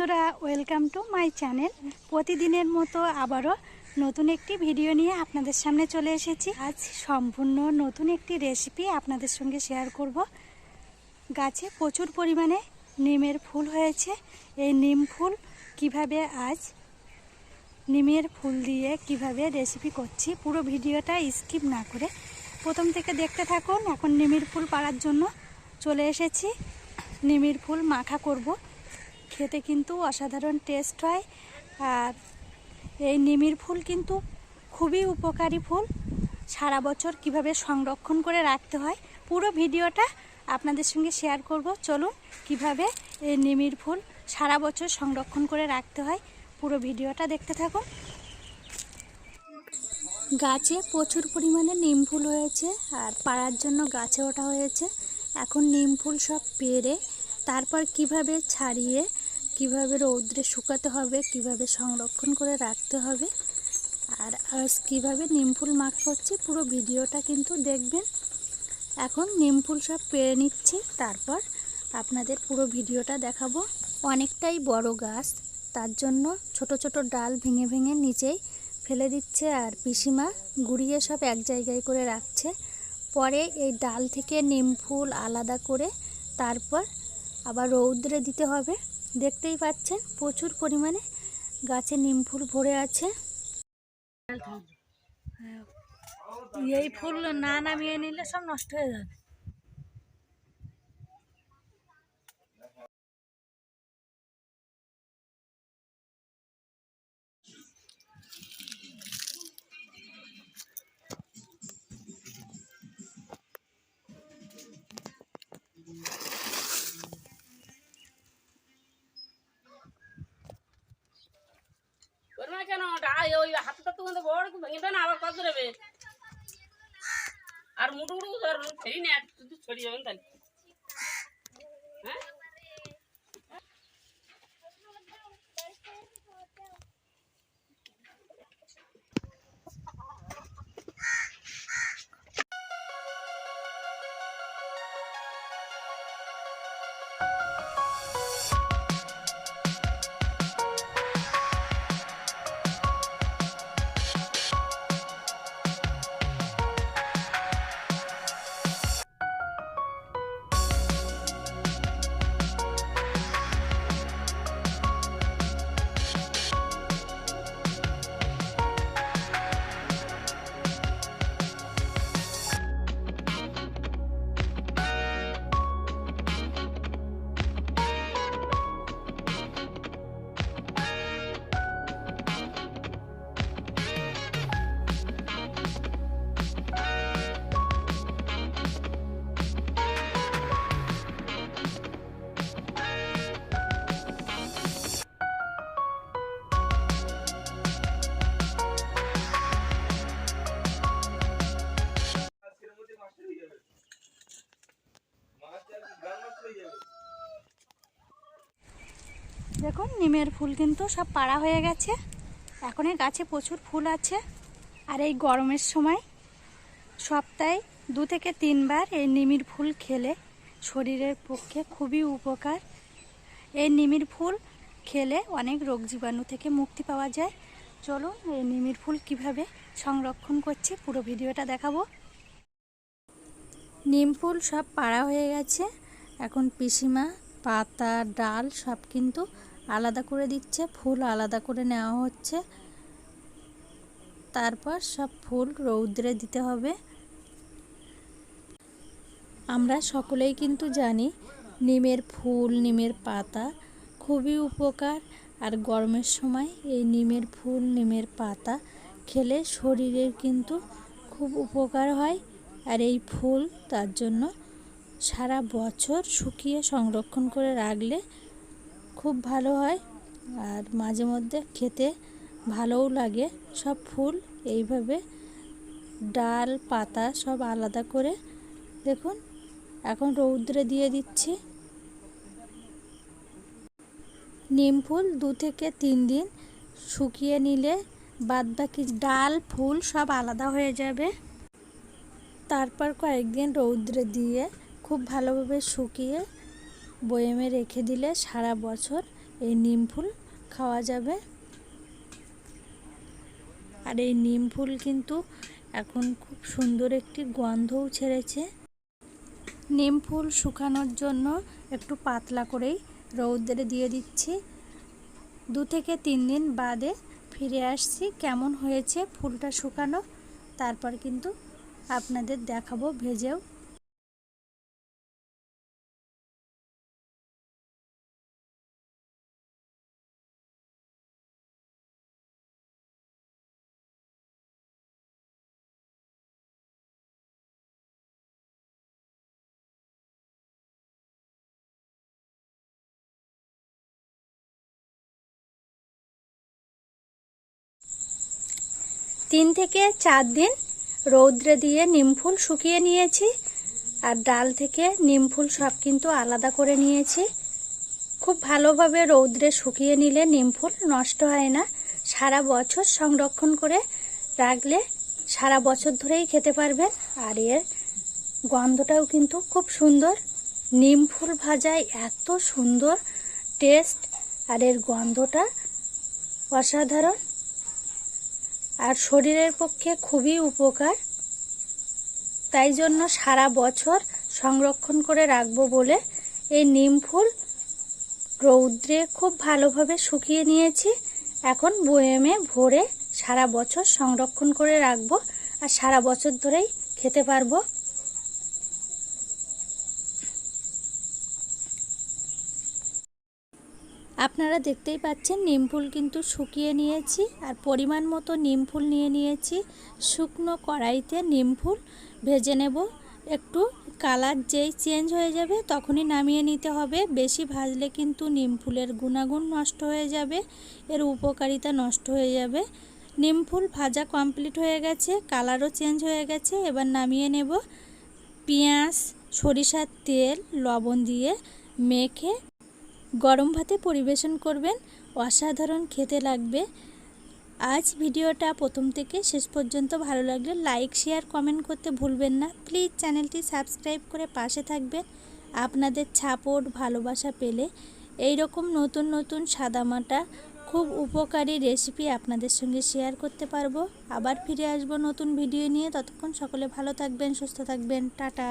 বন্ধুরা welcome to my channel প্রতিদিনের মতো আবারও নতুন একটি ভিডিও নিয়ে আপনাদের সামনে চলে এসেছি। আজ সম্পূর্ণ নতুন একটি রেসিপি আপনাদের সঙ্গে শেয়ার করব। গাছে প্রচুর পরিমাণে নিমের ফুল হয়েছে। এই নিম ফুল কীভাবে আজ নিমের ফুল দিয়ে কীভাবে রেসিপি করছি, পুরো ভিডিওটা স্কিপ না করে প্রথম থেকে দেখতে থাকুন। এখন নিমের ফুল পাড়ার জন্য চলে এসেছি। নিমের ফুল মাখা করব। খেতে কিন্তু অসাধারণ টেস্ট হয়। আর এই নিমির ফুল কিন্তু খুবই উপকারী ফুল। সারা বছর কীভাবে সংরক্ষণ করে রাখতে হয়, পুরো ভিডিওটা আপনাদের সঙ্গে শেয়ার করব। চলুন কীভাবে এই নিমির ফুল সারা বছর সংরক্ষণ করে রাখতে হয়, পুরো ভিডিওটা দেখতে থাকুন। গাছে প্রচুর পরিমাণে নিম ফুল হয়েছে, আর পাড়ার জন্য গাছে ওঠা হয়েছে। এখন নিম ফুল সব পেরে তারপর কীভাবে ছাড়িয়ে কীভাবে রৌদ্রে শুকাতে হবে, কীভাবে সংরক্ষণ করে রাখতে হবে, আর আজ কীভাবে নিম ফুল মাখা করছি, পুরো ভিডিওটা কিন্তু দেখবেন। এখন নিম ফুল সব পেরে নিচ্ছি, তারপর আপনাদের পুরো ভিডিওটা দেখাবো। অনেকটাই বড় গাছ, তার জন্য ছোট ছোট ডাল ভেঙে ভেঙে নিচেই ফেলে দিচ্ছে, আর পিসিমা গুড়িয়ে সব এক জায়গায় করে রাখছে। পরে এই ডাল থেকে নিম ফুল আলাদা করে তারপর আবার রৌদ্রে দিতে হবে। দেখতেই পাচ্ছেন, প্রচুর পরিমাণে গাছে নিম ফুল ভরে আছে। এই ফুল না নামিয়ে নিলে সব নষ্ট হয়ে যাবে। ওই হাতে তো বড় ভেঙে না, আবার কত দেবে আর মুটু মুটু ধর, ফেরি না শুধু ছড়িয়ে যাবেন তাহলে। দেখুন, নিমের ফুল কিন্তু সব পাড়া হয়ে গেছে। এখন এই গাছে প্রচুর ফুল আছে। আর এই গরমের সময় সপ্তাহে দু থেকে তিনবার এই নিমির ফুল খেলে শরীরের পক্ষে খুবই উপকার। এই নিমির ফুল খেলে অনেক রোগ জীবাণু থেকে মুক্তি পাওয়া যায়। চলুন এই নিমির ফুল কীভাবে সংরক্ষণ করছি পুরো ভিডিওটা দেখাবো। নিম ফুল সব পাড়া হয়ে গেছে। এখন পিসিমা, পাতা, ডাল সব কিন্তু আলাদা করে দিচ্ছে, ফুল আলাদা করে নেওয়া হচ্ছে। তারপর সব ফুল রৌদ্রে দিতে হবে। আমরা সকলেই কিন্তু জানি নিমের ফুল, নিমের পাতা খুবই উপকার। আর গরমের সময় এই নিমের ফুল, নিমের পাতা খেলে শরীরের কিন্তু খুব উপকার হয়। আর এই ফুল তার জন্য সারা বছর শুকিয়ে সংরক্ষণ করে রাখলে খুব ভালো হয় আর মাঝে মধ্যে খেতে ভালোও লাগে। সব ফুল এইভাবে ডাল, পাতা সব আলাদা করে। দেখুন, এখন রৌদ্রে দিয়ে দিচ্ছি। নিম ফুল দু থেকে তিন দিন শুকিয়ে নিলে বাদ বাকি ডাল, ফুল সব আলাদা হয়ে যাবে। তারপর কয়েকদিন রৌদ্রে দিয়ে খুব ভালোভাবে শুকিয়ে বয়েমে রেখে দিলে সারা বছর এই নিম ফুল খাওয়া যাবে। আর এই নিম ফুল কিন্তু এখন খুব সুন্দর একটি গন্ধও ছেড়েছে। নিম ফুল শুকানোর জন্য একটু পাতলা করেই রৌদ্রে দিয়ে দিচ্ছি। দু থেকে তিন দিন বাদে ফিরে আসছি। কেমন হয়েছে ফুলটা শুকানো, তারপর কিন্তু আপনাদের দেখাবো ভেজেও। তিন থেকে চার দিন রৌদ্রে দিয়ে নিমফুল শুকিয়ে নিয়েছি, আর ডাল থেকে নিমফুল সব কিন্তু আলাদা করে নিয়েছি। খুব ভালোভাবে রৌদ্রে শুকিয়ে নিলে নিমফুল নষ্ট হয় না। সারা বছর সংরক্ষণ করে রাখলে সারা বছর ধরেই খেতে পারবেন, আর এর গন্ধটাও কিন্তু খুব সুন্দর। নিম ফুল ভাজায় এত সুন্দর টেস্ট, আর এর গন্ধটা অসাধারণ। আর শরীরের পক্ষে খুবই উপকার। তাই জন্য সারা বছর সংরক্ষণ করে রাখব বলে এই নিম ফুল রৌদ্রে খুব ভালোভাবে শুকিয়ে নিয়েছি। এখন বয়েমে ভরে সারা বছর সংরক্ষণ করে রাখব আর সারা বছর ধরেই খেতে পারব। আপনারা দেখতেই পাচ্ছেন নিম ফুল কিন্তু শুকিয়ে নিয়েছি আর পরিমাণ মতো নিম ফুল নিয়ে নিয়েছি। শুকনো কড়াইতে নিম ফুল ভেজে নেব। একটু কালার যেই চেঞ্জ হয়ে যাবে তখনই নামিয়ে নিতে হবে। বেশি ভাজলে কিন্তু নিম ফুলের গুণাগুণ নষ্ট হয়ে যাবে, এর উপকারিতা নষ্ট হয়ে যাবে। নিম ফুল ভাজা কমপ্লিট হয়ে গেছে, কালারও চেঞ্জ হয়ে গেছে, এবার নামিয়ে নেব। পেঁয়াজ, সরিষার তেল, লবণ দিয়ে মেখে গরম ভাতে পরিবেশন করবেন। অসাধারণ খেতে লাগবে। আজ ভিডিওটা প্রথম থেকে শেষ পর্যন্ত ভালো লাগলে লাইক, শেয়ার, কমেন্ট করতে ভুলবেন না। প্লিজ চ্যানেলটি সাবস্ক্রাইব করে পাশে থাকবেন। আপনাদের সাপোর্ট, ভালোবাসা পেলে এই রকম নতুন নতুন সাদামাটা খুব উপকারী রেসিপি আপনাদের সঙ্গে শেয়ার করতে পারব। আবার ফিরে আসব নতুন ভিডিও নিয়ে। ততক্ষণ সকলে ভালো থাকবেন, সুস্থ থাকবেন। টাটা।